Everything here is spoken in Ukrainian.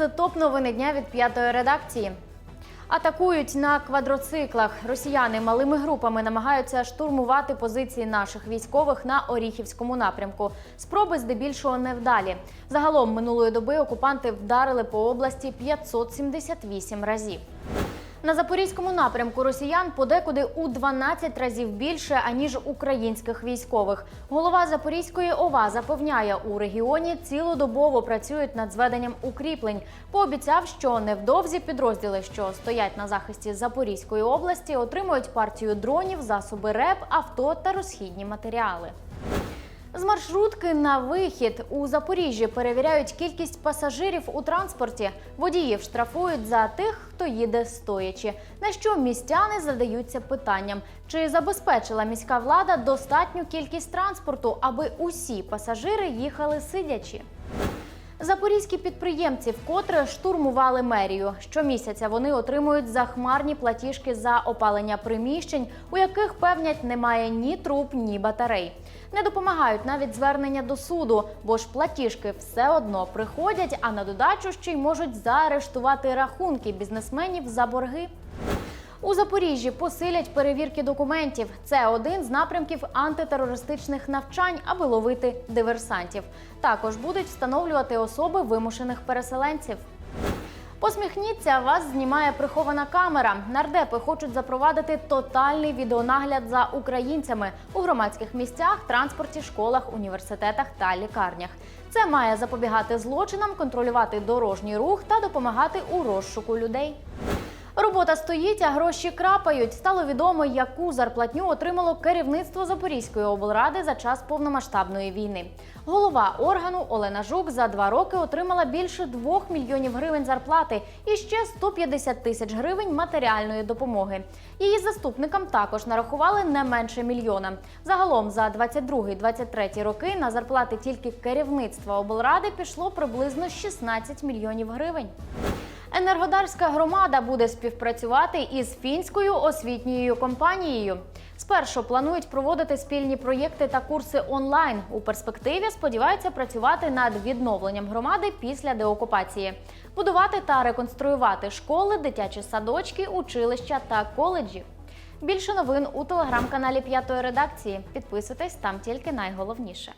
Це топ новини дня від п'ятої редакції. Атакують на квадроциклах. Росіяни малими групами намагаються штурмувати позиції наших військових на Оріхівському напрямку. Спроби здебільшого невдалі. Загалом минулої доби окупанти вдарили по області 578 разів. На запорізькому напрямку росіян подекуди у 12 разів більше аніж українських військових. Голова Запорізької ОВА запевняє, у регіоні цілодобово працюють над зведенням укріплень. Пообіцяв, що невдовзі підрозділи, що стоять на захисті Запорізької області, отримують партію дронів, засоби РЕП, авто та розхідні матеріали. З маршрутки на вихід у Запоріжжі перевіряють кількість пасажирів у транспорті. Водіїв штрафують за тих, хто їде стоячи. На що містяни задаються питанням: чи забезпечила міська влада достатню кількість транспорту, аби усі пасажири їхали сидячи? Запорізькі підприємці вкотре штурмували мерію. Щомісяця вони отримують захмарні платіжки за опалення приміщень, у яких певнять немає ні труб, ні батарей. Не допомагають навіть звернення до суду, бо ж платіжки все одно приходять, а на додачу ще й можуть заарештувати рахунки бізнесменів за борги. У Запоріжжі посилять перевірки документів. Це один з напрямків антитерористичних навчань, аби ловити диверсантів. Також будуть встановлювати особи вимушених переселенців. Посміхніться, вас знімає прихована камера. Нардепи хочуть запровадити тотальний відеонагляд за українцями у громадських місцях, транспорті, школах, університетах та лікарнях. Це має запобігати злочинам, контролювати дорожній рух та допомагати у розшуку людей. Робота стоїть, а гроші крапають. Стало відомо, яку зарплатню отримало керівництво Запорізької облради за час повномасштабної війни. Голова органу Олена Жук за два роки отримала більше 2 мільйонів гривень зарплати і ще 150 тисяч гривень матеріальної допомоги. Її заступникам також нарахували не менше мільйона. Загалом за 22-23 роки на зарплати тільки керівництва облради пішло приблизно 16 мільйонів гривень. Енергодарська громада буде співпрацювати із фінською освітньою компанією. Спершу планують проводити спільні проєкти та курси онлайн. У перспективі сподіваються працювати над відновленням громади після деокупації, будувати та реконструювати школи, дитячі садочки, училища та коледжі. Більше новин у телеграм-каналі П'ятої редакції. Підписуйтесь там тільки найголовніше.